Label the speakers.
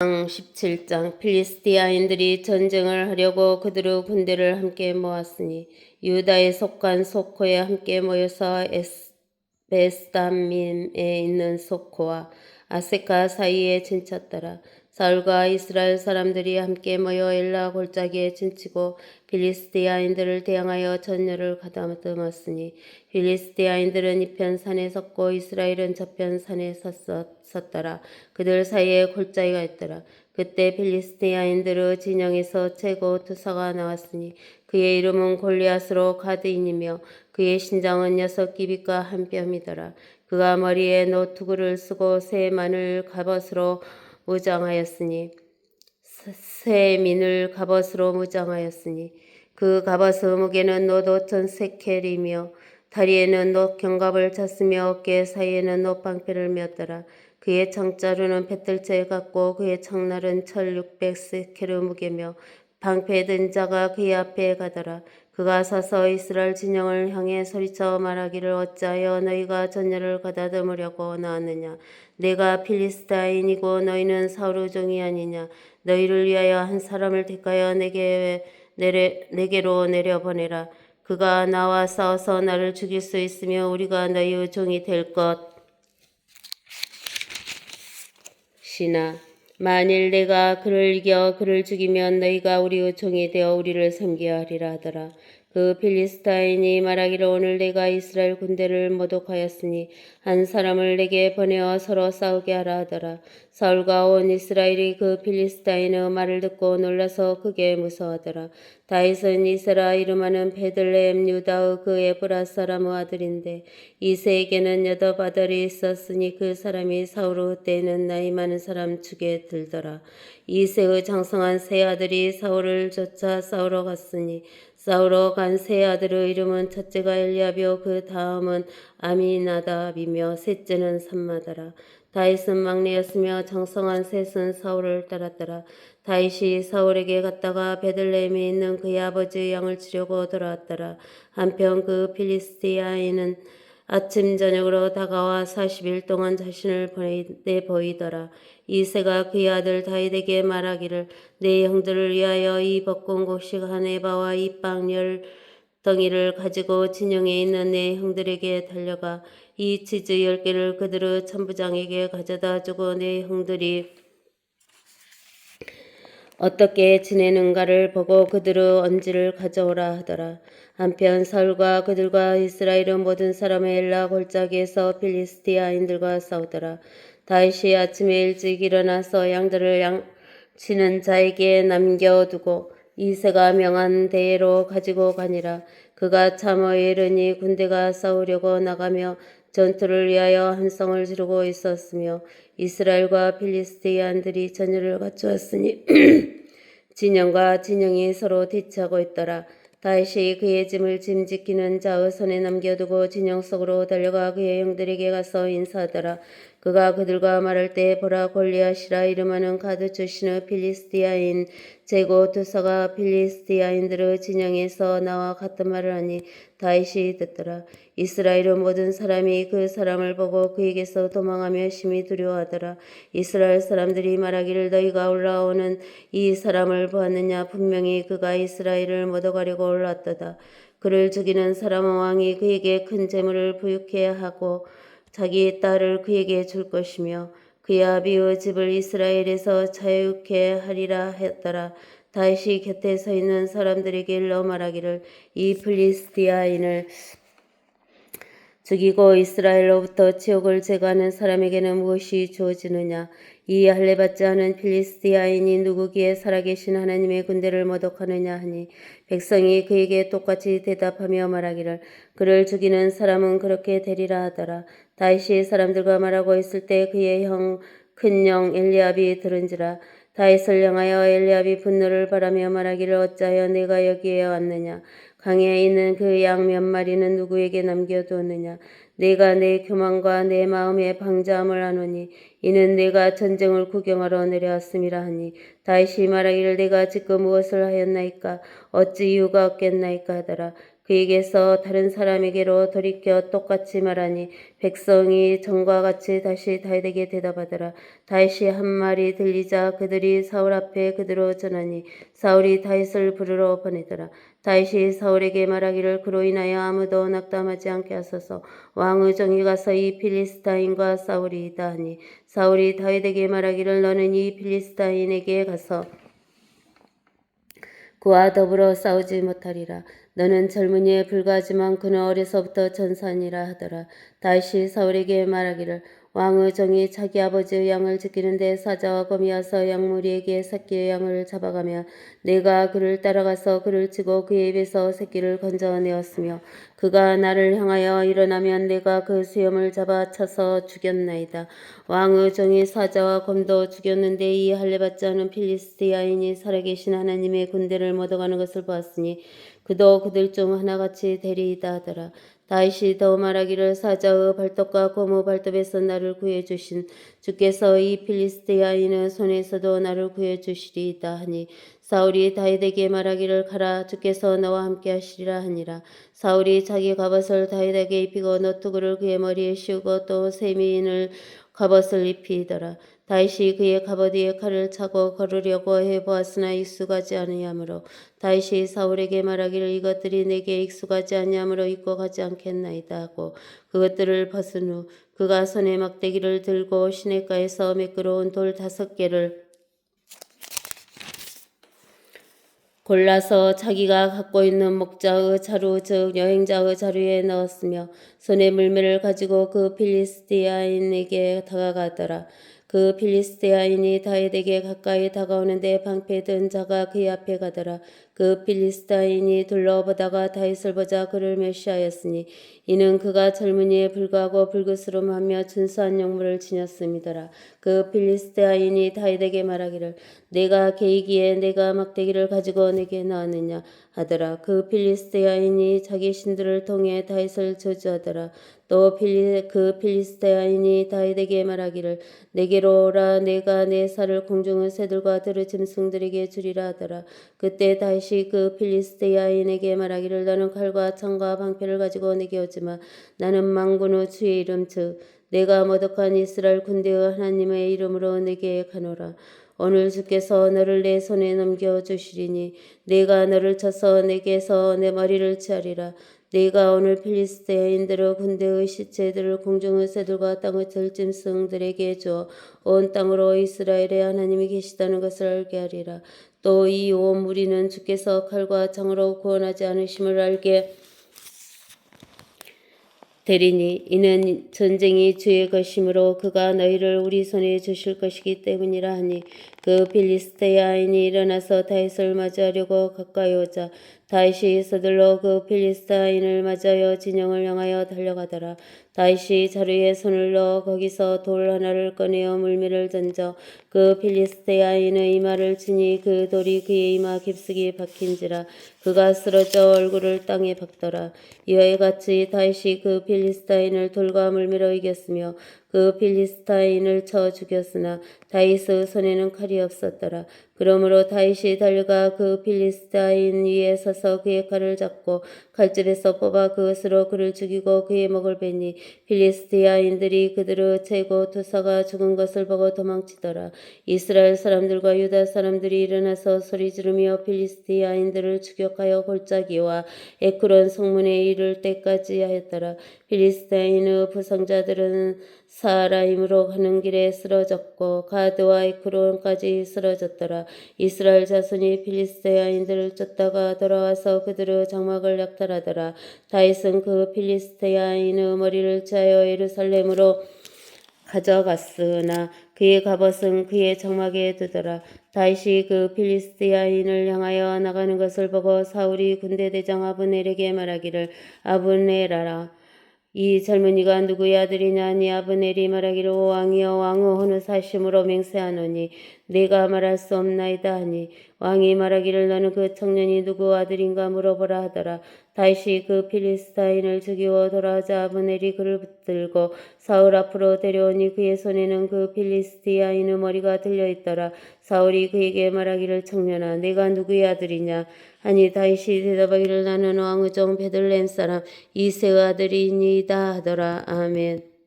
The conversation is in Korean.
Speaker 1: 상 17장 필리스티아인들이 전쟁을 하려고 그들의 군대를 함께 모았으니 유다에 속한 소코에 함께 모여서 에스베스담민에 있는 소코와 아세카 사이에 진쳤더라. 사울과 이스라엘 사람들이 함께 모여 엘라 골짜기에 진치고 필리스티아인들을 대항하여 전열을 가다듬었으니 필리스티아인들은 이편 산에 섰고 이스라엘은 저편 산에 섰, 섰더라. 그들 사이에 골짜기가 있더라. 그때 필리스티아인들의 진영에서 최고 투사가 나왔으니 그의 이름은 골리앗으로 가드인이며 그의 신장은 여섯 기빗과 한 뼘이더라. 그가 머리에 노투구를 쓰고 새 마늘 갑옷으로 무장하였으니 새 민을 갑옷으로 무장하였으니 그 갑옷의 무게는 노 오천 세켈이며 다리에는 노 견갑을 찼으며 어깨 사이에는 노 방패를 메었더라. 그의 창자루는 배틀채 같고 그의 창날은 철 육백 세켈의 무게며 방패 든 자가 그의 앞에 가더라. 그가 서서 이스라엘 진영을 향해 소리쳐 말하기를 어찌하여 너희가 전열을 가다듬으려고 나왔느냐 내가 필리스타인이고 너희는 사울의 종이 아니냐 너희를 위하여 한 사람을 택하여 내게 내래, 내게로 내려 보내라 그가 나와 싸워서 나를 죽일 수 있으며 우리가 너희의 종이 될 것. 시나 만일 내가 그를 이겨 그를 죽이면 너희가 우리의 종이 되어 우리를 섬겨 하리라 하더라. 그 필리스타인이 말하기를 오늘 내가 이스라엘 군대를 모독하였으니 한 사람을 내게 보내어 서로 싸우게 하라 하더라. 사울과 온 이스라엘이 그 필리스타인의 말을 듣고 놀라서 크게 무서워하더라. 다윗은 이세라 이름하는 베들레헴 유다의 그 에브라 사람의 아들인데 이세에게는 여덟 아들이 있었으니 그 사람이 사울의 때에는 나이 많은 사람 축에 들더라. 이세의 장성한 세 아들이 사울을 쫓아 싸우러 갔으니 싸우러 간 세 아들의 이름은 첫째가 엘리압이요 그 다음은 아미나답이며 셋째는 삼마다라. 다윗은 막내였으며 장성한 셋은 사울을 따랐더라. 다윗이 사울에게 갔다가 베들레헴에 있는 그의 아버지의 양을 치려고 돌아왔더라. 한편 그 필리스티아인은 아침 저녁으로 다가와 40일 동안 자신을 내 보이더라. 이세가 그의 아들 다윗에게 말하기를 내 형들을 위하여 이 벚꽃 곡식 한 에바와 이 빵열 덩이를 가지고 진영에 있는 내 형들에게 달려가 이 치즈 열 개를 그들의 천부장에게 가져다 주고 내 형들이 어떻게 지내는가를 보고 그들의 언지를 가져오라 하더라. 한편 사울과 그들과 이스라엘의 모든 사람의 엘라 골짜기에서 필리스티아인들과 싸우더라. 다윗이 아침에 일찍 일어나서 양들을 양 치는 자에게 남겨두고 이세가 명한 대로 가지고 가니라. 그가 참어 이르니 군대가 싸우려고 나가며 전투를 위하여 한성을 지르고 있었으며 이스라엘과 필리스티안들이 전열을 갖추었으니 진영과 진영이 서로 대치하고 있더라. 다윗이 그의 짐을 짐짓기는 자의 손에 남겨두고 진영 속으로 달려가 그의 형들에게 가서 인사하더라. 그가 그들과 말할 때 보라 골리앗이라 이름하는 가드 출신의 필리스티아인 제고 두사가 필리스티아인들의 진영에서 나와 같은 말을 하니 다윗이 듣더라. 이스라엘의 모든 사람이 그 사람을 보고 그에게서 도망하며 심히 두려워하더라. 이스라엘 사람들이 말하기를 너희가 올라오는 이 사람을 보았느냐 분명히 그가 이스라엘을 모독하려고 올랐도다. 그를 죽이는 사람은 왕이 그에게 큰 재물을 부유케 하고 자기 딸을 그에게 줄 것이며 그의 아비의 집을 이스라엘에서 자유케 하리라 했더라. 다시 곁에 서 있는 사람들에게 일러 말하기를 이 플리스티아인을 죽이고 이스라엘로부터 지옥을 제거하는 사람에게는 무엇이 주어지느냐? 이 할례받지 않은 필리스티아인이 누구기에 살아계신 하나님의 군대를 모독하느냐 하니 백성이 그에게 똑같이 대답하며 말하기를 그를 죽이는 사람은 그렇게 되리라 하더라. 다윗이 사람들과 말하고 있을 때 그의 형 큰형 엘리압이 들은지라 다윗을 향하여 엘리압이 분노를 바라며 말하기를 어찌하여 내가 여기에 왔느냐? 강에 있는 그 양 몇 마리는 누구에게 남겨두었느냐? 내가 내 교만과 내 마음의 방자함을 하노니 이는 내가 전쟁을 구경하러 내려왔음이라 하니 다윗이 말하기를 내가 지금 무엇을 하였나이까? 어찌 이유가 없겠나이까 하더라 그에게서 다른 사람에게로 돌이켜 똑같이 말하니 백성이 전과 같이 다시 다윗에게 대답하더라. 다윗이 한 말이 들리자 그들이 사울 앞에 그대로 전하니 사울이 다윗을 부르러 보내더라. 다윗이 사울에게 말하기를 그로 인하여 아무도 낙담하지 않게 하소서 왕의 정이 가서 이 필리스타인과 싸우리이다 하니 사울이 다윗에게 말하기를 너는 이 필리스타인에게 가서 그와 더불어 싸우지 못하리라. 너는 젊은이에 불과하지만 그는 어려서부터 전산이라 하더라. 다시 사울에게 말하기를 왕의 정이 자기 아버지의 양을 지키는데 사자와 검이 와서 양무리에게 새끼의 양을 잡아가며 내가 그를 따라가서 그를 치고 그의 입에서 새끼를 건져내었으며 그가 나를 향하여 일어나면 내가 그 수염을 잡아 쳐서 죽였나이다. 왕의 정이 사자와 검도 죽였는데 이 할례받지 않은 필리스티아인이 살아계신 하나님의 군대를 묻어가는 것을 보았으니 그도 그들 중 하나같이 되리이다 하더라. 다윗이 더 말하기를 사자의 발톱과 고무 발톱에서 나를 구해 주신 주께서 이 필리스티아인의 손에서도 나를 구해 주시리이다 하니 사울이 다윗에게 말하기를 가라 주께서 너와 함께 하시리라 하니라. 사울이 자기 갑옷을 다윗에게 입히고 너투구를 그의 머리에 씌우고 또 세미인을 갑옷을 입히더라. 다윗이 그의 갑옷 위에 칼을 차고 걸으려고 해보았으나 익숙하지 아니하므로 다윗이 사울에게 말하기를 이것들이 내게 익숙하지 아니하므로 입고 가지 않겠나이다 하고 그것들을 벗은 후 그가 손에 막대기를 들고 시냇가에서 매끄러운 돌 다섯 개를 골라서 자기가 갖고 있는 목자의 자루 즉 여행자의 자루에 넣었으며 손에 물매를 가지고 그 필리스티아인에게 다가가더라. 그 필리스티아인이 다윗에게 가까이 다가오는데 방패 든 자가 그의 앞에 가더라. 그 필리스타인이 둘러보다가 다윗을 보자 그를 멸시하였으니 이는 그가 젊은이에 불구하고 불그스름하며 준수한 영물을 지녔음이더라. 그 필리스타인이 다윗에게 말하기를 내가 개이기에 내가 막대기를 가지고 내게 나왔느냐 하더라. 그 필리스테아인이 자기 신들을 통해 다윗을 저주하더라. 또 필리, 그 필리스테아인이 다윗에게 말하기를 내게로 오라 내가 내 살을 공중의 새들과 들의 짐승들에게 주리라 하더라. 그때 다윗이 그 필리스테아인에게 말하기를 너는 칼과 창과 방패를 가지고 내게 오지마 나는 망군의 주의 이름 즉 내가 모독한 이스라엘 군대의 하나님의 이름으로 내게 가노라. 오늘 주께서 너를 내 손에 넘겨 주시리니 내가 너를 쳐서 내게서 내 머리를 치하리라. 내가 오늘 필리스테인들의 군대의 시체들을 공중의 새들과 땅의 들짐승들에게 줘 온 땅으로 이스라엘의 하나님이 계시다는 것을 알게 하리라. 또 이 온 무리는 주께서 칼과 창으로 구원하지 않으심을 알게 되리니 이는 전쟁이 주의 것이므로 그가 너희를 우리 손에 주실 것이기 때문이라 하니 그 필리스테아인이 일어나서 다윗을 맞이하려고 가까이 오자 다윗이 서둘러 그 필리스타인을 맞아여 진영을 향하여 달려가더라. 다윗이 자루에 손을 넣어 거기서 돌 하나를 꺼내어 물매를 던져 그 필리스테아인의 이마를 치니 그 돌이 그의 이마 깊숙이 박힌지라 그가 쓰러져 얼굴을 땅에 박더라. 이와 같이 다윗이 그 필리스타인을 돌과 물매로 이겼으며 그 필리스타인을 쳐 죽였으나 다윗의 손에는 칼이 없었더라. 그러므로 다윗이 달려가 그 필리스타인 위에 서서 그의 칼을 잡고 칼질에서 뽑아 그것으로 그를 죽이고 그의 목을 베니 필리스티아인들이 그들의 최고 투사가 죽은 것을 보고 도망치더라. 이스라엘 사람들과 유다 사람들이 일어나서 소리 지르며 필리스티아인들을 추격하여 골짜기와 에크론 성문에 이를 때까지 하였더라. 필리스타인의 부상자들은 사라임으로 가는 길에 쓰러졌고 가드와 에크론까지 쓰러졌더라. 이스라엘 자손이 필리스테아인들을 쫓다가 돌아와서 그들의 장막을 약탈하더라. 다윗은 그 필리스테아인의 머리를 짜여 예루살렘으로 가져갔으나 그의 갑옷은 그의 장막에 두더라. 다윗이 그 필리스티아인을 향하여 나가는 것을 보고 사울이 군대 대장 아브넬에게 말하기를 아브넬아라 이 젊은이가 누구의 아들이냐 니 아브넬이 말하기를 오 왕이여 왕의 어느 사심으로 맹세하노니 내가 말할 수 없나이다 하니 왕이 말하기를 너는 그 청년이 누구 아들인가 물어보라 하더라. 다시 그 필리스타인을 죽이고 돌아오자 아브넬이 그를 붙들고 사울 앞으로 데려오니 그의 손에는 그 필리스티아인의 머리가 들려 있더라. 사울이 그에게 말하기를 청년아 내가 누구의 아들이냐 하니 다윗이 대답하기를 나는 왕의 종 베들레헴 사람 이세의 아들이니이다 하더라. 아멘.